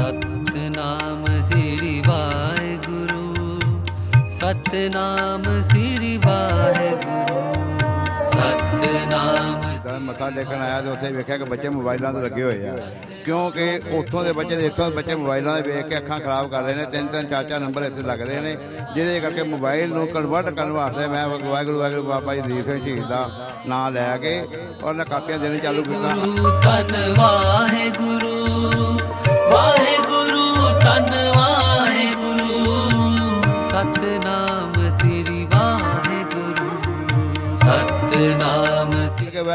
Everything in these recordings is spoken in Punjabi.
ਸਤਨਾਮ ਸ੍ਰੀ ਵਾਹਿਗੁਰੂ ਸਤਨਾਮ ਸ੍ਰੀ ਵਾਹਿਗੁਰੂ ਸਤਨਾਮ ਜਦ ਮੱਥਾ ਟੇਕਣ ਆਇਆ ਤੇ ਉੱਥੇ ਵੇਖਿਆ ਕਿ ਬੱਚੇ ਮੋਬਾਈਲਾਂ ਤੇ ਲੱਗੇ ਹੋਏ ਆ। ਕਿਉਂਕਿ ਉੱਥੋਂ ਦੇ ਬੱਚੇ ਦੇ ਇੱਥੋਂ ਦੇ ਬੱਚੇ ਮੋਬਾਈਲਾਂ ਦੇ ਵੇਖ ਕੇ ਅੱਖਾਂ ਖਰਾਬ ਕਰ ਰਹੇ ਨੇ ਤਿੰਨ ਤਿੰਨ ਚਾਰ ਚਾਰ ਨੰਬਰ ਇੱਥੇ ਲੱਗਦੇ ਨੇ ਜਿਹਦੇ ਕਰਕੇ ਮੋਬਾਈਲ ਨੂੰ ਕਨਵਰਟ ਕਰਨ ਵਾਸਤੇ ਮੈਂ ਵਾਹਿਗੁਰੂ ਵਾਹਿਗੁਰੂ ਬਾਬਾ ਜੀ ਦੀਪ ਸਿੰਘ ਸ਼ਹੀਦ ਦਾ ਨਾਮ ਲੈ ਕੇ ਉਹਨਾਂ ਕਾਪੀਆਂ ਦੇਣੀ ਚਾਲੂ ਕੀਤਾ। ਧੰਨ ਵਾਹਿਗੁਰੂ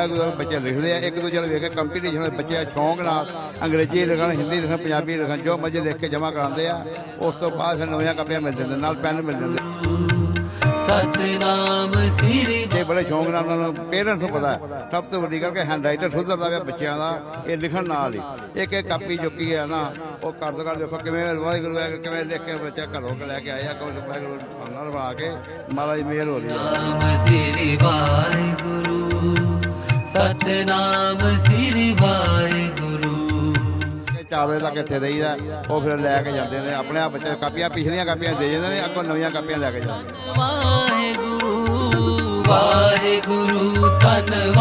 ਦਾ ਬੱਚੇ ਲਿਖਦੇ ਆ ਇੱਕ ਦੂਜੇ ਨੂੰ ਵੇਖ ਕੇ ਕੰਪੀਟੀਸ਼ਨ ਵਿੱਚ ਬੱਚੇ ਸ਼ੌਂਕ ਨਾਲ ਅੰਗਰੇਜ਼ੀ ਲਿਖਣ ਹਿੰਦੀ ਲਿਖਣ ਪੰਜਾਬੀ ਲਿਖਣ ਜੋ ਮਰਜ਼ੀ ਲਿਖ ਕੇ ਜਮ੍ਹਾਂ ਕਰਾਉਂਦੇ ਆ ਉਸ ਤੋਂ ਬਾਅਦ ਫਿਰ ਨਵੀਆਂ ਕਾਪੀਆਂ ਮਿਲ ਜਾਂਦੀਆਂ ਨਾਲ ਪੈਨ ਮਿਲ ਜਾਂਦੇ। ਸਤਨਾਮ ਸ੍ਰੀ ਜੇ ਬੜੇ ਸ਼ੌਂਕ ਨਾਲ ਉਹਨਾਂ ਨੂੰ ਪੇਰੈਂਟਸ ਨੂੰ ਪਤਾ ਹੈ। ਸਭ ਤੋਂ ਵੱਡੀ ਗੱਲ ਕਿ ਹੈਂਡ ਰਾਈਟਰ ਸੁਧਰਦਾ ਪਿਆ ਬੱਚਿਆਂ ਦਾ ਇਹ ਲਿਖਣ ਨਾਲ ਹੀ। ਇੱਕ ਇੱਕ ਕਾਪੀ ਚੁੱਕੀ ਹੈ ਨਾ ਉਹ ਘਰ ਤੋਂ ਘਰ ਦੇਖੋ ਕਿਵੇਂ ਵਾਹਿਗੁਰੂ ਹੈ ਕਿਵੇਂ ਲਿਖ ਕੇ ਬੱਚਾ ਘਰੋਂ ਲੈ ਕੇ ਆਇਆ ਕੋਈ ਵਾਹਿਗੁਰੂ ਨਾਲ ਬਣਾ ਕੇ ਮਹਾਰਾਜ ਦੀ ਮਿਹਰ ਹੋ ਰਹੀ ਹੈ। ਸ੍ਰੀ ਵਾਹਿਗੁਰੂ। ਸਤਨਾਮ ਸ੍ਰੀ ਵਾਹਿਗੁਰੂ। ਕਿ ਚਾਰ ਵਜੇ ਤੱਕ ਇੱਥੇ ਰਹੀਦਾ? ਉਹ ਫਿਰ ਲੈ ਕੇ ਜਾਂਦੇ ਨੇ ਆਪਣੇ ਆਪ ਬੱਚੇ ਕਾਪੀਆਂ ਪਿਛਲੀਆਂ ਕਾਪੀਆਂ ਦੇ ਜਾਂਦੇ ਨੇ ਅੱਗੋਂ ਨਵੀਆਂ ਕਾਪੀਆਂ ਲੈ ਕੇ ਜਾਂਦੇ ਵਾਹਿਗੁਰੂ ਵਾਹਿਗੁਰੂ ਧੰਨ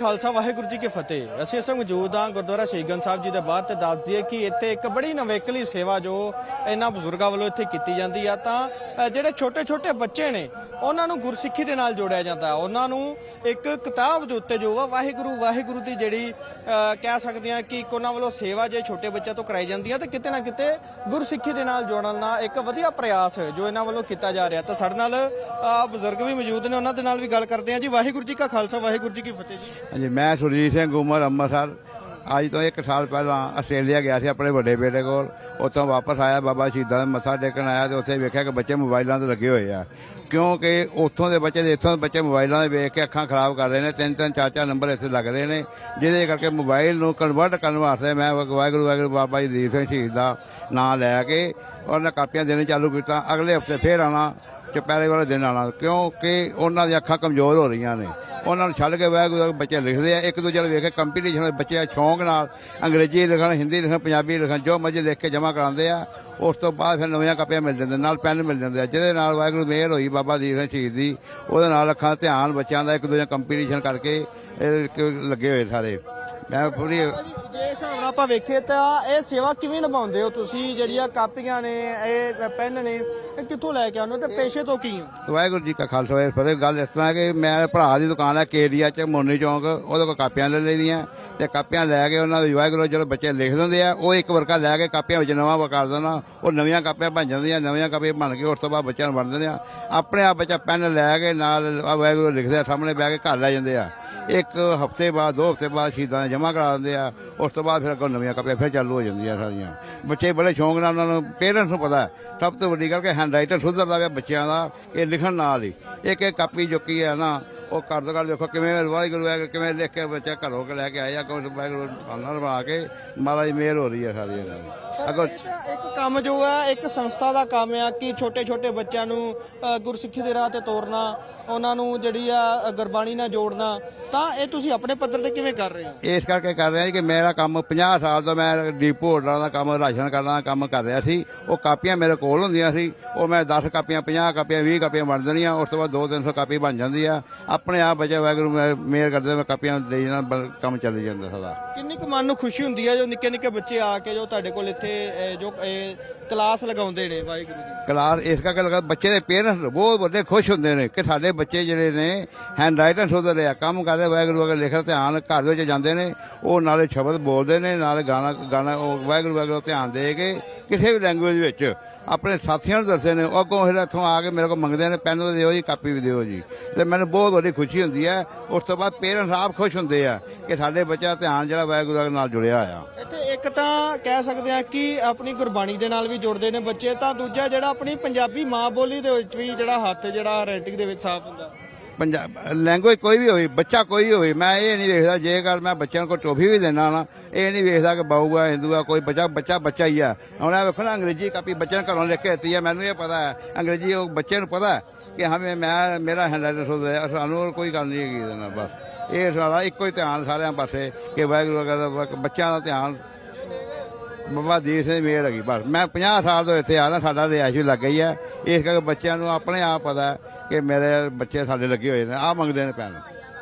ਖਾਲਸਾ, ਵਾਹਿਗੁਰੂ ਜੀ ਕੀ ਫਤਿਹ। ਅਸੀਂ ਇਸ ਵਕਤ ਮੌਜੂਦ ਹਾਂ ਗੁਰਦੁਆਰਾ ਸ਼ਹੀਦਗੰਜ ਸਾਹਿਬ ਜੀ ਦੇ ਬਾਹਰ ਤੇ ਦੱਸ ਦਈਏ ਕਿ ਇੱਥੇ ਇੱਕ ਬੜੀ ਨਵੇਕਲੀ ਸੇਵਾ ਜੋ ਇਹਨਾਂ ਬਜ਼ੁਰਗਾਂ ਵੱਲੋਂ ਇੱਥੇ ਕੀਤੀ ਜਾਂਦੀ ਆ, ਤਾਂ ਜਿਹੜੇ ਛੋਟੇ ਛੋਟੇ ਬੱਚੇ ਨੇ, ਉਹਨਾਂ ਨੂੰ ਗੁਰਸਿੱਖੀ ਦੇ ਨਾਲ ਜੋੜਿਆ ਜਾਂਦਾ ਉਹਨਾਂ ਨੂੰ ਇੱਕ ਕਿਤਾਬ ਦੇ ਉੱਤੇ ਜੋ ਵਾ ਵਾਹਿਗੁਰੂ ਵਾਹਿਗੁਰੂ ਦੀ ਜਿਹੜੀ ਕਹਿ ਸਕਦੇ ਆ ਕਿ ਇੱਕ ਉਹਨਾਂ ਵੱਲੋਂ ਸੇਵਾ ਜੇ ਛੋਟੇ ਬੱਚਿਆਂ ਤੋਂ ਕਰਾਈ ਜਾਂਦੀ ਆ, ਤਾਂ ਕਿਤੇ ਨਾ ਕਿਤੇ ਗੁਰਸਿੱਖੀ ਦੇ ਨਾਲ ਜੋੜਨ ਦਾ ਇੱਕ ਵਧੀਆ ਪ੍ਰਯਾਸ ਜੋ ਇਹਨਾਂ ਵੱਲੋਂ ਕੀਤਾ ਜਾ ਰਿਹਾ। ਤਾਂ ਸਾਡੇ ਨਾਲ ਬਜ਼ੁਰਗ ਵੀ ਮੌਜੂਦ ਨੇ, ਉਹਨਾਂ ਦੇ ਨਾਲ ਵੀ ਗੱਲ ਕਰਦੇ ਆ ਜੀ। ਵਾਹਿਗੁਰੂ ਜੀ ਕਾ ਖਾਲਸਾ, ਵਾਹਿਗੁਰੂ ਜੀ ਕੀ ਫਤਿਹ ਜੀ। ਹਾਂਜੀ, ਮੈਂ ਸੁਰਜੀਤ ਸਿੰਘ ਉਮਰ ਅੰਮ੍ਰਿਤਸਰ। ਅੱਜ ਤੋਂ 1 ਸਾਲ ਪਹਿਲਾਂ ਆਸਟ੍ਰੇਲੀਆ ਗਿਆ ਸੀ ਆਪਣੇ ਵੱਡੇ ਬੇਟੇ ਕੋਲ। ਉੱਥੋਂ ਵਾਪਸ ਆਇਆ, ਬਾਬਾ ਸ਼ਹੀਦਾਂ ਦਾ ਮੱਥਾ ਟੇਕਣ ਆਇਆ ਤੇ ਉੱਥੇ ਵੇਖਿਆ ਕਿ ਬੱਚੇ ਮੋਬਾਈਲਾਂ ਤੇ ਲੱਗੇ ਹੋਏ ਆ। ਕਿਉਂਕਿ ਉੱਥੋਂ ਦੇ ਬੱਚੇ ਦੇ ਇੱਥੋਂ ਦੇ ਬੱਚੇ ਮੋਬਾਈਲਾਂ ਦੇ ਵੇਖ ਕੇ ਅੱਖਾਂ ਖਰਾਬ ਕਰ ਰਹੇ ਨੇ, ਤਿੰਨ ਤਿੰਨ, ਚਾਰ ਚਾਰ ਨੰਬਰ ਇੱਥੇ ਲੱਗਦੇ ਨੇ, ਜਿਹਦੇ ਕਰਕੇ ਮੋਬਾਈਲ ਨੂੰ ਕਨਵਰਟ ਕਰਨ ਵਾਸਤੇ ਮੈਂ ਵਾਹਿਗੁਰੂ ਵਾਹਿਗੁਰੂ, ਬਾਬਾ ਜੀ ਦੀਪ ਸਿੰਘ ਸ਼ਹੀਦ ਦਾ ਨਾਂ ਲੈ ਕੇ ਉਹਨਾਂ ਕਾਪੀਆਂ ਦੇਣੇ ਚਾਲੂ ਕੀਤਾ ਅਗਲੇ ਹਫ਼ਤੇ ਫੇਰ ਆਣਾ ਚੁਪਹਿਰੇ ਵਾਲੇ ਦਿਨ ਆਣਾ, ਕਿਉਂਕਿ ਉਹਨਾਂ ਦੀਆਂ ਅੱਖਾਂ ਕਮਜ਼ੋਰ ਹੋ ਰਹੀਆਂ ਨੇ। ਉਹਨਾਂ ਨੂੰ ਛੱਡ ਕੇ ਵਾਹਿਗੁਰੂ ਬੱਚੇ ਲਿਖਦੇ ਆ, ਇੱਕ ਦੂਜੇ ਨੂੰ ਵੇਖ ਕੇ ਕੰਪੀਟੀਸ਼ਨ ਵਿੱਚ ਬੱਚੇ ਸ਼ੌਂਕ ਨਾਲ ਅੰਗਰੇਜ਼ੀ ਲਿਖਣ, ਹਿੰਦੀ ਲਿਖਣ, ਪੰਜਾਬੀ ਲਿਖਣ, ਜੋ ਮਰਜ਼ੀ ਲਿਖ ਕੇ ਜਮ੍ਹਾਂ ਕਰਾਉਂਦੇ ਆ, ਉਸ ਤੋਂ ਬਾਅਦ ਫਿਰ ਨਵੀਆਂ ਕਾਪੀਆਂ ਮਿਲ ਜਾਂਦੀਆਂ, ਨਾਲ ਪੈਨ ਮਿਲ ਜਾਂਦੇ ਆ, ਜਿਹਦੇ ਨਾਲ ਵਾਹਿਗੁਰੂ ਮਿਹਰ ਹੋਈ, ਬਾਬਾ ਦੀਪ ਸਿੰਘ ਸ਼ਹੀਦ ਦੀ ਉਹਦੇ ਨਾਲ ਅੱਖਾਂ ਧਿਆਨ ਬੱਚਿਆਂ ਦਾ ਇੱਕ ਦੂਜੇ ਕੰਪੀਟੀਸ਼ਨ ਕਰਕੇ ਲੱਗੇ ਹੋਏ ਸਾਰੇ। ਮੈਂ ਪੂਰੀ ਜੇ ਹਿਸਾਬ ਨਾਲ ਆਪਾਂ ਵੇਖੀਏ ਤਾਂ ਇਹ ਸੇਵਾ ਕਿਵੇਂ ਨਿਭਾਉਂਦੇ ਹੋ ਤੁਸੀਂ? ਜਿਹੜੀਆਂ ਕਾਪੀਆਂ ਨੇ ਇਹ ਪੈਨ ਨੇ ਇਹ ਕਿੱਥੋਂ ਲੈ ਕੇ ਆਉਂਦੇ ਹੋ ਤੇ ਪੇਸ਼ੇ ਤੋਂ ਕੀ ਹੋ? ਵਾਹਿਗੁਰੂ ਜੀ ਕਾ ਖਾਲਸਾ ਵਾਹਿਗੁਰੂ ਫਤਿਹ। ਗੱਲ ਇਸ ਤਰ੍ਹਾਂ ਕਿ ਮੈਂ ਭਰਾ ਦੀ ਦੁਕਾਨ ਹੈ ਕੇਰੀਆ ਚ ਮੋਨੀ ਚੌਂਕ ਉਹਦੇ ਕੋਲ ਕਾਪੀਆਂ ਲੈ ਲਈਆਂ। ਤੇ ਕਾਪੀਆਂ ਲੈ ਕੇ ਉਹਨਾਂ ਦੇ ਵਾਹਿਗੁਰੂ ਜਦੋਂ ਬੱਚੇ ਲਿਖ ਦਿੰਦੇ ਆ ਉਹ ਇੱਕ ਵਰਕਾ ਲੈ ਕੇ ਕਾਪੀਆਂ ਵਿੱਚ ਨਵਾਂ ਕਰ ਦੇਣਾ ਉਹ ਨਵੀਆਂ ਕਾਪੀਆਂ ਬਣ ਜਾਂਦੀਆਂ ਨਵੀਆਂ ਕਾਪੀਆਂ ਬਣ ਕੇ ਉਸ ਤੋਂ ਬਾਅਦ ਬੱਚਿਆਂ ਨੂੰ ਵੰਡ ਦਿੰਦੇ ਆ। ਆਪਣੇ ਆਪ ਬੱਚਾ ਪੈਨ ਲੈ ਕੇ ਨਾਲ ਵਾਹਿਗੁਰੂ ਲਿਖਦੇ ਆ ਸਾਹਮਣੇ ਬਹਿ ਕੇ ਘਰ ਲੈ ਜਾਂਦੇ ਆ। ਇੱਕ ਹਫ਼ਤੇ ਬਾਅਦ, ਦੋ ਹਫ਼ਤੇ ਬਾਅਦ ਸ਼ਹੀਦਾਂ ਜਮ੍ਹਾਂ ਕਰਾ ਦਿੰਦੇ ਆ, ਉਸ ਤੋਂ ਬਾਅਦ ਫਿਰ ਅੱਗੋਂ ਨਵੀਆਂ ਕਾਪੀਆਂ ਫਿਰ ਚਾਲੂ ਹੋ ਜਾਂਦੀਆਂ ਸਾਰੀਆਂ। ਬੱਚੇ ਬੜੇ ਸ਼ੌਂਕ ਨਾਲ ਉਹਨਾਂ ਨੂੰ ਪੇਰੈਂਟਸ ਨੂੰ ਪਤਾ ਸਭ ਤੋਂ ਵੱਡੀ ਗੱਲ ਕਿ ਹੈਂਡ ਰਾਈਟਰ ਸੁਧਰਦਾ ਪਿਆ ਬੱਚਿਆਂ ਦਾ, ਇਹ ਲਿਖਣ ਨਾਲ ਹੀ। ਇੱਕ ਇੱਕ ਕਾਪੀ ਚੁੱਕੀ ਹੈ ਨਾ ਉਹ ਘਰ ਤੋਂ ਘਰ ਦੇਖੋ ਕਿਵੇਂ ਵਾਹਿਗੁਰੂ ਹੈ ਕਿਵੇਂ ਲਿਖ ਕੇ ਬੱਚਾ ਘਰੋਂ ਲੈ ਕੇ ਆਇਆ ਕੋਈ ਵਾਹਿਗੁਰੂ ਨਾਲ ਬਣਾ ਕੇ ਮਹਾਰਾਜ ਦੀ ਮਿਹਰ ਹੋ ਰਹੀ ਹੈ ਸਾਰੀ ਇਹਨਾਂ ਦੀ। ਅੱਗੋਂ ਇੱਕ ਕੰਮ ਜੋ ਹੈ ਇੱਕ ਸੰਸਥਾ ਦਾ ਕੰਮ ਆ ਕਿ ਛੋਟੇ ਛੋਟੇ ਬੱਚਿਆਂ ਨੂੰ ਗੁਰਸਿੱਖੀ ਦੇ ਰਾਹ ਤੇ ਤੋਰਨਾ ਉਹਨਾਂ ਨੂੰ ਜਿਹੜੀ ਆ ਗੁਰਬਾਣੀ ਨਾਲ ਜੋੜਨਾ ਤਾਂ ਇਹ ਤੁਸੀਂ ਆਪਣੇ ਪੱਧਰ ਤੇ ਕਿਵੇਂ ਕਰ ਰਹੇ ਹੋ? ਇਸ ਕਰਕੇ ਕਰ ਰਿਹਾ ਕਿ ਮੇਰਾ ਕੰਮ 50 ਸਾਲ ਤੋਂ ਮੈਂ ਡੀਪੂ ਹੋਲਡਰਾਂ ਦਾ ਕੰਮ ਰਾਸ਼ਨ ਕਰਨ ਦਾ ਕੰਮ ਕਰ ਰਿਹਾ ਸੀ। ਉਹ ਕਾਪੀਆਂ ਮੇਰੇ ਕੋਲ ਹੁੰਦੀਆਂ ਸੀ ਉਹ ਮੈਂ 10 ਕਾਪੀਆਂ 50 ਕਾਪੀਆਂ 20 ਕਾਪੀਆਂ ਬਣ ਦੇਣੀਆਂ ਉਸ ਤੋਂ ਬਾਅਦ 2-300 ਕਾਪੀ ਬਣ ਜਾਂਦੀ ਆ। ਆਪਣੇ ਆਪ ਬੱਚੇ ਵਾਹਿਗੁਰੂ ਮੇਰ ਕਰਦੇ ਮੈਂ ਕਾਪੀਆਂ ਦੇ ਜਾਣਾ ਕੰਮ ਚੱਲ ਜਾਂਦਾ ਸਦਾ ਕਿੰਨੀ ਕੁ ਮਨ ਨੂੰ ਖੁਸ਼ੀ ਹੁੰਦੀ ਹੈ ਜੋ ਨਿੱਕੇ ਨਿੱਕੇ ਬੱਚੇ ਆ ਕੇ ਜੋ ਤੁਹਾਡੇ ਕੋਲ ਇੱਥੇ ਜੋ ਇਹ ਕਲਾਸ ਲਗਾਉਂਦੇ ਨੇ ਵਾਹਿਗੁਰੂ ਕਲਾਸ ਇਸ ਕਰਕੇ ਲਗਾ ਬੱਚੇ ਦੇ ਪੇਰੈਂਟਸ ਬਹੁਤ ਵੱਡੇ ਖੁਸ਼ ਹੁੰਦੇ ਨੇ ਕਿ ਸਾਡੇ ਬੱਚੇ ਜਿਹੜੇ ਨੇ ਹੈਂਡ ਰਾਈਟਰ ਸੁਧਰ ਰਿਹਾ ਕੰਮ ਕਰਦੇ ਵਾਹਿਗੁਰੂ ਅਗਰ ਲਿਖਣ ਧਿਆਨ ਘਰ ਵਿੱਚ ਜਾਂਦੇ ਨੇ ਉਹ ਨਾਲੇ ਸ਼ਬਦ ਬੋਲਦੇ ਨੇ ਨਾਲੇ ਗਾਣਾ ਗਾਣਾ ਉਹ ਵਾਹਿਗੁਰੂ ਵਾਹਿਗੁਰੂ ਧਿਆਨ ਦੇ ਕੇ ਕਿਸੇ ਵੀ ਲੈਂਗੁਏਜ ਵਿੱਚ ਆਪਣੇ ਸਾਥੀਆਂ ਨੂੰ ਦੱਸਦੇ ਨੇ, ਉਹ ਅੱਗੋਂ ਫਿਰ ਇੱਥੋਂ ਆ ਕੇ ਮੇਰੇ ਕੋਲ ਮੰਗਦੇ ਨੇ ਪੈਨ ਵੀ ਦਿਓ ਜੀ, ਕਾਪੀ ਵੀ ਦਿਓ ਜੀ। ਤੇ ਮੈਨੂੰ ਬਹੁਤ ਵੱਡੀ ਖੁਸ਼ੀ ਹੁੰਦੀ ਹੈ, ਉਸ ਤੋਂ ਬਾਅਦ ਪੇਰੈਂਟਸ ਆਪ ਖੁਸ਼ ਹੁੰਦੇ ਆ ਕਿ ਸਾਡੇ ਬੱਚਾ ਧਿਆਨ ਜਿਹੜਾ ਵਾਹਿਗੁਰੂ ਨਾਲ ਜੁੜਿਆ ਆ ਇੱਥੇ ਇੱਕ ਤਾਂ ਕਹਿ ਸਕਦੇ ਆ ਕਿ ਆਪਣੀ ਗੁਰਬਾਣੀ ਦੇ ਨਾਲ ਵੀ ਜੁੜਦੇ ਨੇ ਬੱਚੇ, ਤਾਂ ਦੂਜਾ ਜਿਹੜਾ ਆਪਣੀ ਪੰਜਾਬੀ ਮਾਂ ਬੋਲੀ ਦੇ ਵਿੱਚ ਵੀ ਜਿਹੜਾ ਹੱਥ ਜਿਹੜਾ ਰਾਈਟਿੰਗ ਦੇ ਵਿੱਚ ਸਾਫ਼ ਹੁੰਦਾ। ਪੰਜਾਬ ਲੈਂਗੁਏਜ ਕੋਈ ਵੀ ਹੋਵੇ, ਬੱਚਾ ਕੋਈ ਵੀ ਹੋਵੇ, ਮੈਂ ਇਹ ਨਹੀਂ ਵੇਖਦਾ, ਜੇਕਰ ਮੈਂ ਬੱਚਿਆਂ ਕੋਲ ਟੋਫੀ ਵੀ ਦੇਣਾ ਨਾ ਇਹ ਨਹੀਂ ਵੇਖਦਾ ਕਿ ਬਾਊ ਆ, ਹਿੰਦੂ ਆ, ਕੋਈ ਬੱਚਾ ਬੱਚਾ ਬੱਚਾ ਹੀ ਆ। ਹੁਣ ਇਹ ਵੇਖੋ ਨਾ, ਅੰਗਰੇਜ਼ੀ ਕਾਪੀ ਬੱਚਿਆਂ ਘਰੋਂ ਲਿਖ ਕੇ ਦਿੱਤੀ ਹੈ ਮੈਨੂੰ ਇਹ ਪਤਾ ਹੈ। ਅੰਗਰੇਜ਼ੀ ਉਹ ਬੱਚੇ ਨੂੰ ਪਤਾ ਹੈ ਕਿ ਹਮੇ ਮੈਂ, ਮੇਰਾ ਹੈਂਡਰਾਈਟਰ ਸੋਦਾ ਹੈ ਸਾਨੂੰ ਕੋਈ ਗੱਲ ਨਹੀਂ ਹੈਗੀ ਇਹਦੇ ਨਾਲ, ਬਸ। ਇਹ ਸਾਰਾ ਇੱਕੋ ਹੀ ਧਿਆਨ ਸਾਰਿਆਂ ਪਾਸੇ ਕਿ ਵਾਹਿਗੁਰੂ ਦਾ ਬੱਚਿਆਂ ਦਾ ਧਿਆਨ ਬਾਬਾ ਦੀਪ ਸਿੰਘ ਮੇਰ ਹੈਗੀ, ਬਸ। ਮੈਂ 50 ਸਾਲ ਤੋਂ ਇੱਥੇ ਆ ਆਦਾ ਸਾਡਾ ਰਿਹਾਇਸ਼ ਵੀ ਲੱਗ ਗਈ ਹੈ। ਇਸ ਕਰਕੇ ਬੱਚਿਆਂ ਨੂੰ ਆਪਣੇ ਆਪ ਪਤਾ ਕਿ ਮੇਰੇ ਬੱਚੇ ਸਾਡੇ ਲੱਗੇ ਹੋਏ ਨੇ ਆ ਮੰਗਦੇ ਨੇ ਪੈਣ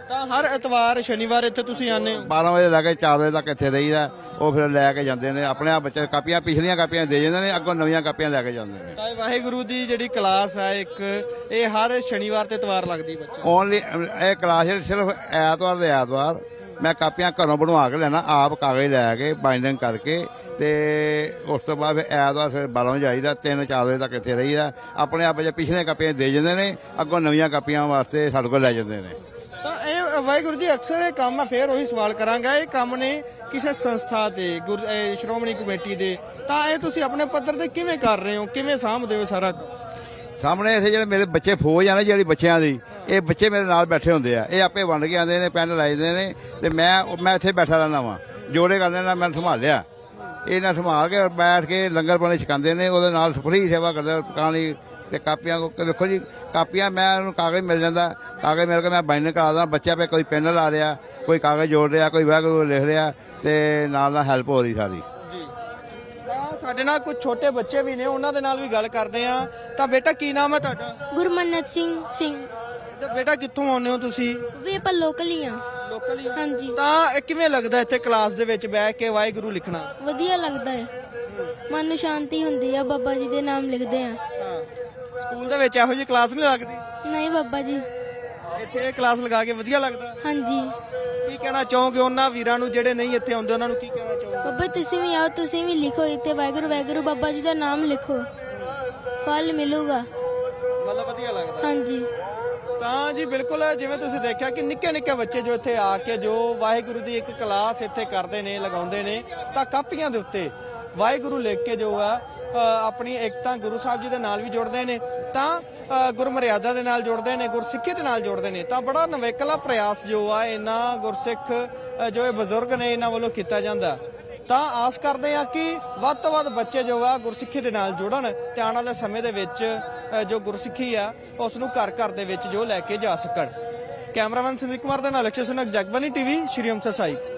ਤਾਂ ਹਰ ਐਤਵਾਰ ਸ਼ਨੀਵਾਰ ਇੱਥੇ ਤੁਸੀਂ ਆਨੇ ਹੋ? 12 ਵਜੇ ਲੈ ਕੇ 4 ਵਜੇ ਤੱਕ ਇੱਥੇ ਰਹੀਦਾ ਉਹ ਫਿਰ ਲੈ ਕੇ ਜਾਂਦੇ ਨੇ ਆਪਣੇ ਆਪ ਬੱਚੇ ਕਾਪੀਆਂ ਪਿਛਲੀਆਂ ਕਾਪੀਆਂ ਦੇ ਜਾਂਦੇ ਨੇ ਅੱਗੋਂ ਨਵੀਆਂ ਕਾਪੀਆਂ ਲੈ ਕੇ ਜਾਂਦੇ ਨੇ। ਤਾਂ ਇਹ ਵਾਹਿਗੁਰੂ ਦੀ ਜਿਹੜੀ ਕਲਾਸ ਹੈ ਇੱਕ ਇਹ ਹਰ ਸ਼ਨੀਵਾਰ ਤੇ ਐਤਵਾਰ ਲੱਗਦੀ ਬੱਚਾ ਓਨਲੀ ਇਹ ਕਲਾਸ ਸਿਰਫ ਐਤਵਾਰ ਦੇ ਐਤਵਾਰ। ਮੈਂ ਕਾਪੀਆਂ ਘਰੋਂ ਬਣਵਾ ਕੇ ਲੈਣਾ ਆਪ ਕਾਗਜ਼ ਲੈ ਕੇ ਬਾਈਂਡਿੰਗ ਕਰਕੇ ਤੇ ਉਸ ਤੋਂ ਬਾਅਦ ਫਿਰ ਐਤਵਾਰ ਫਿਰ 12 ਵਜੇ ਜਾਈਦਾ 3-4 ਵਜੇ ਤੱਕ ਇੱਥੇ ਰਹੀਦਾ। ਆਪਣੇ ਆਪ ਜੇ ਪਿਛਲੇ ਕਾਪੀਆਂ ਦੇ ਜਾਂਦੇ ਨੇ ਅੱਗੋਂ ਨਵੀਆਂ ਕਾਪੀਆਂ ਵਾਸਤੇ ਸਾਡੇ ਕੋਲ ਲੈ ਜਾਂਦੇ ਨੇ। ਤਾਂ ਇਹ ਵਾਹਿਗੁਰੂ ਜੀ ਅਕਸਰ ਇਹ ਕੰਮ ਆ ਫੇਰ ਉਹੀ ਸਵਾਲ ਕਰਾਂਗਾ। ਇਹ ਕੰਮ ਨੇ ਕਿਸੇ ਸੰਸਥਾ ਦੇ ਗੁਰ ਸ਼੍ਰੋਮਣੀ ਕਮੇਟੀ ਦੇ ਤਾਂ ਇਹ ਤੁਸੀਂ ਆਪਣੇ ਪੱਧਰ ਤੇ ਕਿਵੇਂ ਕਰ ਰਹੇ ਹੋ? ਕਿਵੇਂ ਸਾਂਭਦੇ ਹੋ ਸਾਰਾ ਸਾਹਮਣੇ ਇੱਥੇ ਜਿਹੜੇ ਮੇਰੇ ਬੱਚੇ ਫੌਜ ਆ ਨਾ ਜਿਹੜੀ ਬੱਚਿਆਂ ਦੀ ਇਹ ਬੱਚੇ ਮੇਰੇ ਨਾਲ ਬੈਠੇ ਹੁੰਦੇ ਆ। ਇਹ ਆਪੇ ਵੰਡ ਕੇ ਆਉਂਦੇ ਨੇ ਪੈਨ ਲਾਈਦੇ ਨੇ ਤੇ ਮੈਂ ਮੈਂ ਇੱਥੇ ਬੈਠਾ ਰਹਿਣਾ ਵਾਂ। ਜੋੜੇ ਕਰਦੇ ਨਾਲ ਮੈਂ ਸੰਭਾਲਿਆ। ਇਹਨਾਂ ਸੰਭਾਲ ਕੇ ਬੈਠ ਕੇ ਲੰਗਰ ਪਾਣੀ ਛਕਾਉਂਦੇ ਨੇ ਉਹਦੇ ਨਾਲ ਫਰੀ ਸੇਵਾ ਕਰਦੇ ਪਾਣੀ ਤੇ ਕਾਪੀਆਂ ਕੋ ਵੇਖੋ ਜੀ ਕਾਪੀਆਂ ਮੈਂ ਉਹਨੂੰ ਕਾਗਜ਼ ਮਿਲ ਜਾਂਦਾ। ਕਾਗਜ਼ ਮਿਲ ਕੇ ਮੈਂ ਬਾਈਂਡ ਕਰਾ ਦਾਂ ਬੱਚਾ ਪੇ ਕੋਈ ਪੈਨ ਲਾ ਰਿਹਾ ਕੋਈ ਕਾਗਜ਼ ਜੋੜ ਰਿਹਾ ਕੋਈ ਵਾਹਿਗੁਰੂ ਲਿਖ ਰਿਹਾ ਤੇ ਨਾਲ ਨਾਲ ਹੈਲਪ ਹੋ ਰਹੀ ਸਾਰੀ। ਜੀ। ਤਾਂ ਸਾਡੇ ਨਾਲ ਕੁਝ ਛੋਟੇ ਬੱਚੇ ਵੀ ਨੇ ਉਹਨਾਂ ਦੇ ਨਾਲ ਵੀ ਗੱਲ ਕਰਦੇ ਆ ਤਾਂ ਬੇਟਾ ਕੀ ਨਾਮ ਹੈ ਤੁਹਾਡਾ? ਗੁਰਮਨਤ ਸਿੰਘ ਸਿੰਘ। ਤੇ ਬੇਟਾ ਕਿੱਥੋਂ ਆਉਂਦੇ ਹੋ ਤੁਸੀਂ? ਵੀ ਆਪਾਂ ਲੋਕਲ ਹੀ ਆ। ਲੋਕਲ ਹੀ ਹਾਂਜੀ। ਤਾਂ ਇਹ ਕਿਵੇਂ ਲੱਗਦਾ ਇੱਥੇ ਕਲਾਸ ਦੇ ਵਿੱਚ ਬਹਿ ਕੇ ਵਾਹਿਗੁਰੂ ਲਿਖਣਾ? ਵਧੀਆ ਲੱਗਦਾ ਹੈ। ਮਨ ਨੂੰ ਸ਼ਾਂਤੀ ਹੁੰਦੀ ਆ ਬਾਬਾ ਜੀ ਦੇ ਨਾਮ ਲਿਖਦੇ ਆ। ਹਾਂ। ਸਕੂਲ ਦੇ ਵਿੱਚ ਇਹੋ ਜਿਹੀ ਕਲਾਸ ਨਹੀਂ ਲੱਗਦੀ? ਨਹੀਂ ਬਾਬਾ ਜੀ। ਇੱਥੇ ਇਹ ਕਲਾਸ ਲਗਾ ਕੇ ਵਧੀਆ ਲੱਗਦਾ? ਹਾਂਜੀ। ਕੀ ਕਹਿਣਾ ਚਾਹੋਗੇ ਉਹਨਾਂ ਵੀਰਾਂ ਨੂੰ ਜਿਹੜੇ ਨਹੀਂ ਇੱਥੇ ਆਉਂਦੇ ਉਹਨਾਂ ਨੂੰ ਕੀ ਕਹਿਣਾ ਚਾਹੋਗੇ? ਬਾਬਾ ਤੁਸੀਂ ਵੀ ਆਓ ਤੁਸੀਂ ਵੀ ਲਿਖੋ ਇੱਥੇ ਵਾਹਿਗੁਰੂ ਵਾਹਿਗੁਰੂ ਬਾਬਾ ਜੀ ਦਾ ਨਾਮ ਲਿਖੋ। ਫਲ ਮਿਲੂਗਾ। ਮਤਲਬ ਵਧੀਆ ਲੱਗਦਾ। ਹਾਂਜੀ। ਤਾਂ ਜੀ ਬਿਲਕੁਲ ਜਿਵੇਂ ਤੁਸੀਂ ਦੇਖਿਆ ਕਿ ਨਿੱਕੇ ਨਿੱਕੇ ਬੱਚੇ ਜੋ ਇੱਥੇ ਆ ਕੇ ਜੋ ਵਾਹਿਗੁਰੂ ਦੀ ਇੱਕ ਕਲਾਸ ਇੱਥੇ ਕਰਦੇ ਨੇ ਲਗਾਉਂਦੇ ਨੇ ਤਾਂ ਕਾਪੀਆਂ ਦੇ ਉੱਤੇ ਵਾਹਿਗੁਰੂ ਲਿਖ ਕੇ ਜੋ ਆ ਅ, ਆਪਣੀ ਏਕਤਾ ਗੁਰੂ ਸਾਹਿਬ ਜੀ ਦੇ ਨਾਲ ਵੀ ਜੁੜਦੇ ਨੇ ਤਾਂ ਗੁਰਮਰਿਆਦਾ ਦੇ ਨਾਲ ਜੁੜਦੇ ਨੇ ਗੁਰਸਿੱਖੀ ਦੇ ਨਾਲ ਜੁੜਦੇ ਨੇ ਤਾਂ ਬੜਾ ਨਵੇਕਲਾ ਪ੍ਰਯਾਸ ਜੋ ਆ ਇਹਨਾਂ ਗੁਰਸਿੱਖ ਜੋ ਇਹ ਬਜ਼ੁਰਗ ਨੇ ਇਹਨਾਂ ਵੱਲੋਂ ਕੀਤਾ ਜਾਂਦਾ। ਤਾਂ ਆਸ ਕਰਦੇ ਆ ਕਿ ਵੱਧ ਤੋਂ ਵੱਧ ਬੱਚੇ ਜੋ ਆ ਗੁਰਸਿੱਖੀ ਦੇ ਨਾਲ ਜੁੜਨ ਤੇ ਆਉਣ ਵਾਲੇ ਸਮੇਂ ਦੇ ਵਿੱਚ ਜੋ ਗੁਰਸਿੱਖੀ ਆ, ਉਸ ਨੂੰ ਘਰ ਘਰ ਦੇ ਵਿੱਚ ਜੋ ਲੈ ਕੇ ਜਾ ਸਕਣ। ਕੈਮਰਾਮੈਨ ਸੰਦੀਪ ਕੁਮਾਰ ਦੇ ਨਾਲ ਅਕਸ਼ੇ ਸੁਨਕ ਜਗਬਾਨੀ ਟੀਵੀ, ਸ਼੍ਰੀ ਅੰਮ੍ਰਿਤਸਰ ਸਾਹਿਬ।